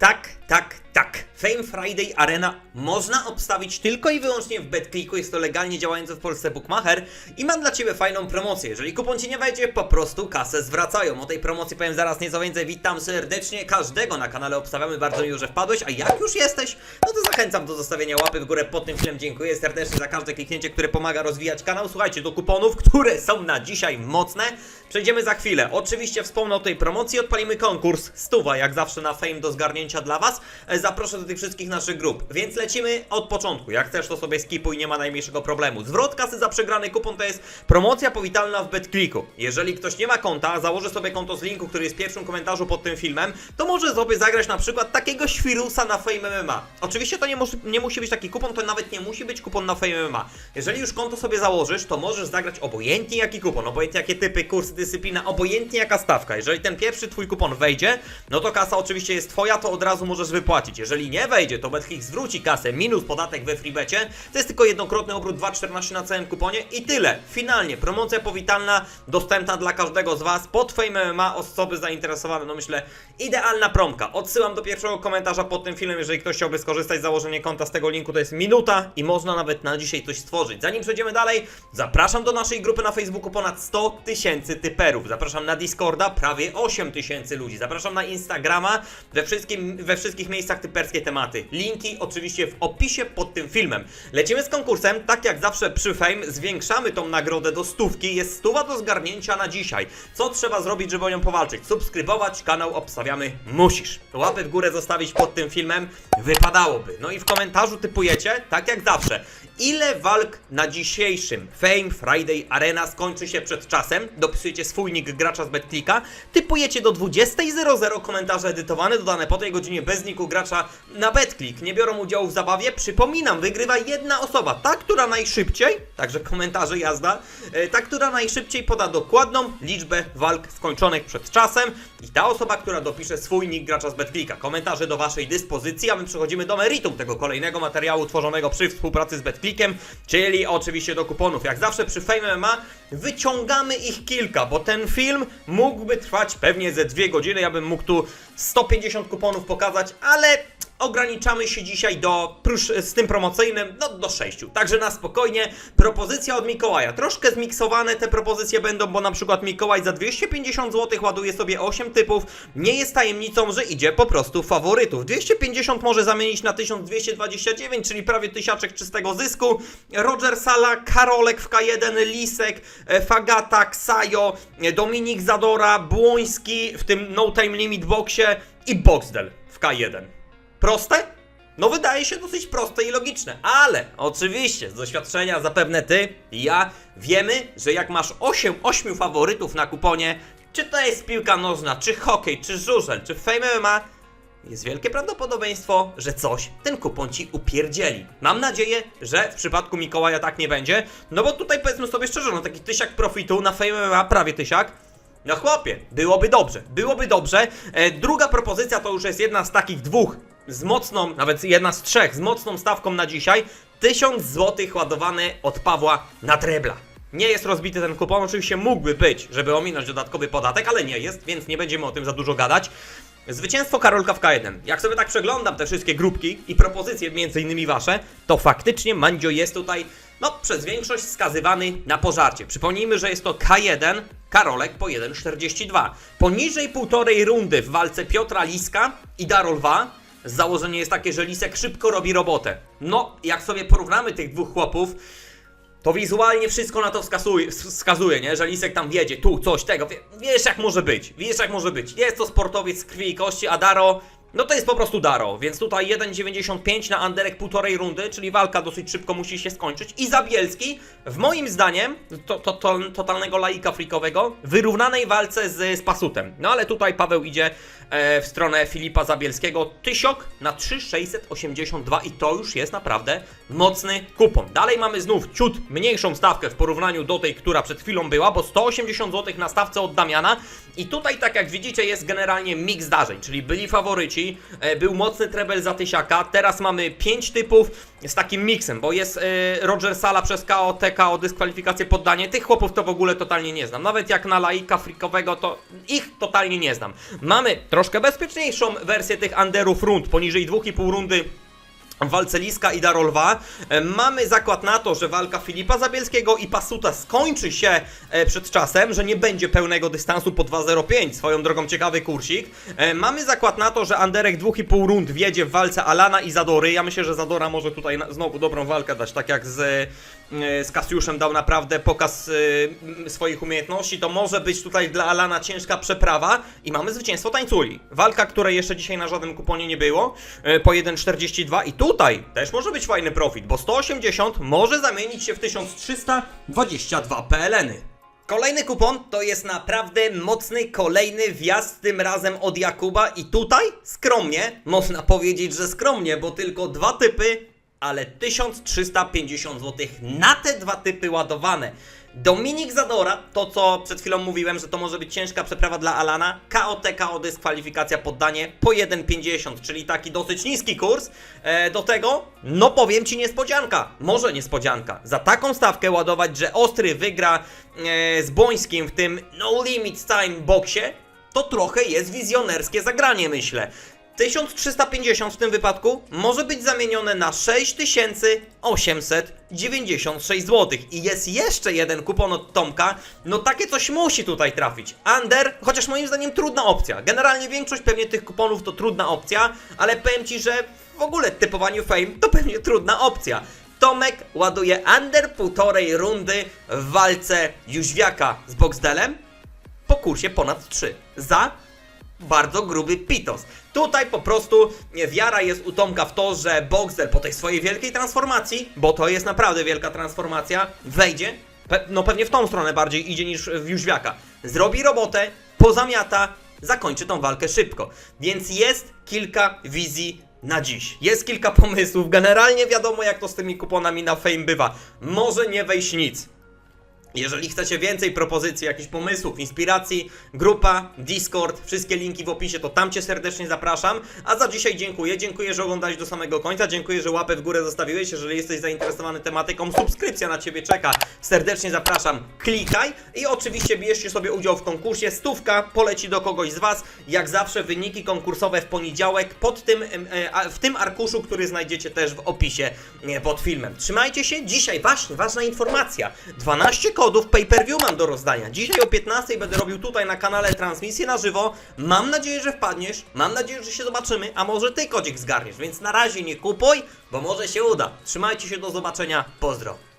Tak, tak. Fame Friday Arena można obstawić tylko i wyłącznie w BetClicku. Jest to legalnie działający w Polsce bookmacher i mam dla Ciebie fajną promocję. Jeżeli kupon Ci nie wejdzie, po prostu kasę zwracają. O tej promocji powiem zaraz nieco więcej. Witam serdecznie każdego na kanale Obstawiamy. Bardzo miło, że wpadłeś. A jak już jesteś, no to zachęcam do zostawienia łapy w górę pod tym filmem. Dziękuję serdecznie za każde kliknięcie, które pomaga rozwijać kanał. Słuchajcie, do kuponów, które są na dzisiaj mocne, przejdziemy za chwilę. Oczywiście wspomnę o tej promocji, odpalimy konkurs stuwa, jak zawsze na Fame do zgarnięcia dla Was. E, Zaproszę do tych wszystkich naszych grup, więc lecimy od początku. Jak chcesz, to sobie skipuj, nie ma najmniejszego problemu. Zwrot kasy za przegrany kupon to jest promocja powitalna w BetClicku. Jeżeli ktoś nie ma konta, założy sobie konto z linku, który jest w pierwszym komentarzu pod tym filmem, to może sobie zagrać na przykład takiego świrusa na Fame MMA. Oczywiście to nie, nie musi być taki kupon, to nawet nie musi być kupon na Fame MMA. Jeżeli już konto sobie założysz, to możesz zagrać obojętnie jaki kupon, obojętnie jakie typy, kursy, dyscyplina, obojętnie jaka stawka. Jeżeli ten pierwszy twój kupon wejdzie, no to kasa oczywiście jest twoja, to od razu możesz wypłacić. Jeżeli nie wejdzie, to BetClick zwróci kasę minus podatek we freebecie. To jest tylko jednokrotny obrót 2,14 na całym kuponie i tyle. Finalnie promocja powitalna dostępna dla każdego z Was pod Fame MMA osoby zainteresowane. No myślę, idealna promka. Odsyłam do pierwszego komentarza pod tym filmem, jeżeli ktoś chciałby skorzystać z założenia konta z tego linku, to jest minuta i można nawet na dzisiaj coś stworzyć. Zanim przejdziemy dalej, zapraszam do naszej grupy na Facebooku ponad 100 tysięcy typerów. Zapraszam na Discorda prawie 8 tysięcy ludzi. Zapraszam na Instagrama we, wszystkim, we wszystkich miejscach typerskie tematy. Linki oczywiście w opisie pod tym filmem. Lecimy z konkursem, tak jak zawsze przy Fame, zwiększamy tą nagrodę do stówki. Jest stuwa do zgarnięcia na dzisiaj. Co trzeba zrobić, żeby o nią powalczyć? Subskrybować kanał Obstawiamy musisz. Łapy w górę zostawić pod tym filmem wypadałoby. No i w komentarzu typujecie, tak jak zawsze, ile walk na dzisiejszym Fame Friday Arena skończy się przed czasem. Dopisujecie swój nick gracza z BetClicka, typujecie do 20.00 komentarze edytowane, dodane po tej godzinie bez niku gracza na BetClick. Nie biorą udziału w zabawie. Przypominam, wygrywa jedna osoba, ta, która najszybciej, także komentarze jazda, e, ta, która najszybciej poda dokładną liczbę walk skończonych przed czasem i ta osoba, która dopisze swój nick gracza z BetClicka. Komentarze do Waszej dyspozycji, a my przechodzimy do meritum tego kolejnego materiału tworzonego przy współpracy z BetClickiem, czyli oczywiście do kuponów. Jak zawsze przy Fame MMA wyciągamy ich kilka, bo ten film mógłby trwać pewnie ze dwie godziny, ja bym mógł tu 150 kuponów pokazać, ale ograniczamy się dzisiaj do, prócz z tym promocyjnym, no do 6. Także na spokojnie, propozycja od Mikołaja. Troszkę zmiksowane te propozycje będą, bo na przykład Mikołaj za 250 zł ładuje sobie 8 typów. Nie jest tajemnicą, że idzie po prostu faworytów. 250 może zamienić na 1229, czyli prawie tysiaczek czystego zysku. Roger Sala, Karolek w K1, Lisek, e, Fagata, Ksajo, e, Dominik Zadora, Błoński w tym No Time Limit Boxie i Boxdel w K1. Proste? No wydaje się dosyć proste i logiczne, ale oczywiście z doświadczenia zapewne ty i ja wiemy, że jak masz 8, 8 faworytów na kuponie, czy to jest piłka nożna, czy hokej, czy żużel, czy Fame MMA, jest wielkie prawdopodobieństwo, że coś ten kupon ci upierdzieli. Mam nadzieję, że w przypadku Mikołaja tak nie będzie, no bo tutaj powiedzmy sobie szczerze, no taki tysiak profitu na Fame MMA, prawie tysiak, no chłopie, byłoby dobrze, byłoby dobrze. E, druga propozycja to już jest jedna z takich dwóch, z mocną, nawet jedna z trzech, z mocną stawką na dzisiaj. 1000 zł ładowane od Pawła na trebla. Nie jest rozbity ten kupon, oczywiście mógłby być, żeby ominąć dodatkowy podatek, ale nie jest, więc nie będziemy o tym za dużo gadać. Zwycięstwo Karolka w K1. Jak sobie tak przeglądam te wszystkie grupki i propozycje, między innymi wasze, to faktycznie Mandzio jest tutaj, no, przez większość skazywany na pożarcie. Przypomnijmy, że jest to K1, Karolek po 1,42. Poniżej półtorej rundy w walce Piotra Liska i Darolwa założenie jest takie, że Lisek szybko robi robotę. No, jak sobie porównamy tych dwóch chłopów, to wizualnie wszystko na to wskazuje, wskazuje, nie? Że Lisek tam wiedzie, tu coś tego. Wie- Wiesz jak może być, wiesz jak może być. Jest to sportowiec z krwi i kości, a Daro, no to jest po prostu Daro. Więc tutaj 1,95 na Anderek półtorej rundy, czyli walka dosyć szybko musi się skończyć. I Zabielski, w moim zdaniem, to, to, to, totalnego laika frikowego, wyrównanej walce z, z Pasutem. No ale tutaj Paweł idzie e, w stronę Filipa Zabielskiego. Tysiok na 3,682 i to już jest naprawdę mocny kupon. Dalej mamy znów ciut mniejszą stawkę w porównaniu do tej, która przed chwilą była, bo 180 zł na stawce od Damiana i tutaj tak jak widzicie jest generalnie miks zdarzeń, czyli byli faworyci, e, był mocny trebel za tysiaka, teraz mamy pięć typów z takim miksem, bo jest e, Roger Sala przez KO, TKO, dyskwalifikację, poddanie, tych chłopów to w ogóle totalnie nie znam, nawet jak na laika frikowego to ich totalnie nie znam. Mamy troszkę bezpieczniejszą wersję tych underów rund, poniżej 2,5 rundy walce Liska i Darolwa. E, Mamy zakład na to, że walka Filipa Zabielskiego i Pasuta skończy się e, przed czasem, że nie będzie pełnego dystansu po 2.05. Swoją drogą ciekawy kursik. E, Mamy zakład na to, że Anderek 2,5 rund wjedzie w walce Alana i Zadory. Ja myślę, że Zadora może tutaj znowu dobrą walkę dać, tak jak z, z Kasiuszem dał naprawdę pokaz e, swoich umiejętności. To może być tutaj dla Alana ciężka przeprawa i mamy zwycięstwo tańculi. Walka, której jeszcze dzisiaj na żadnym kuponie nie było, e, po 1,42 i tutaj też może być fajny profit, bo 180 może zamienić się w 1322 PLN-y. Kolejny kupon to jest naprawdę mocny kolejny wjazd, tym razem od Jakuba i tutaj skromnie, można powiedzieć, że skromnie, bo tylko dwa typy, ale 1350 zł na te dwa typy ładowane. Dominik Zadora, to co przed chwilą mówiłem, że to może być ciężka przeprawa dla Alana, KOT, KO dyskwalifikacja, poddanie po 1,50, czyli taki dosyć niski kurs. E, do tego, no powiem Ci niespodzianka, może niespodzianka, za taką stawkę ładować, że Ostry wygra e, z Bońskim w tym No Limit Time boksie, to trochę jest wizjonerskie zagranie, myślę. 1350 w tym wypadku może być zamienione na 6896 zł. I jest jeszcze jeden kupon od Tomka. No takie coś musi tutaj trafić. Under, chociaż moim zdaniem trudna opcja. Generalnie większość pewnie tych kuponów to trudna opcja, ale powiem Ci, że w ogóle typowaniu fame to pewnie trudna opcja. Tomek ładuje under półtorej rundy w walce Jóźwiaka z Boxdelem po kursie ponad 3. Za bardzo gruby pitos. Tutaj po prostu wiara jest u Tomka w to, że Boxer po tej swojej wielkiej transformacji, bo to jest naprawdę wielka transformacja, wejdzie, pe no pewnie w tą stronę bardziej idzie niż w Jóźwiaka. Zrobi robotę, pozamiata, zakończy tą walkę szybko. Więc jest kilka wizji na dziś. Jest kilka pomysłów. Generalnie wiadomo, jak to z tymi kuponami na fame bywa. Może nie wejść nic. Jeżeli chcecie więcej propozycji, jakichś pomysłów, inspiracji, grupa, Discord, wszystkie linki w opisie, to tam Cię serdecznie zapraszam. A za dzisiaj dziękuję. Dziękuję, że oglądałeś do samego końca. Dziękuję, że łapę w górę zostawiłeś. Jeżeli jesteś zainteresowany tematyką, subskrypcja na Ciebie czeka. Serdecznie zapraszam. Klikaj i oczywiście bierzcie sobie udział w konkursie. Stówka poleci do kogoś z Was. Jak zawsze wyniki konkursowe w poniedziałek pod tym, e, w tym arkuszu, który znajdziecie też w opisie e, pod filmem. Trzymajcie się. Dzisiaj właśnie ważna informacja. 12 kodów pay-per-view mam do rozdania. Dzisiaj o 15 będę robił tutaj na kanale transmisję na żywo. Mam nadzieję, że wpadniesz. Mam nadzieję, że się zobaczymy. A może ty kodzik zgarniesz. Więc na razie nie kupuj, bo może się uda. Trzymajcie się, do zobaczenia. Pozdro.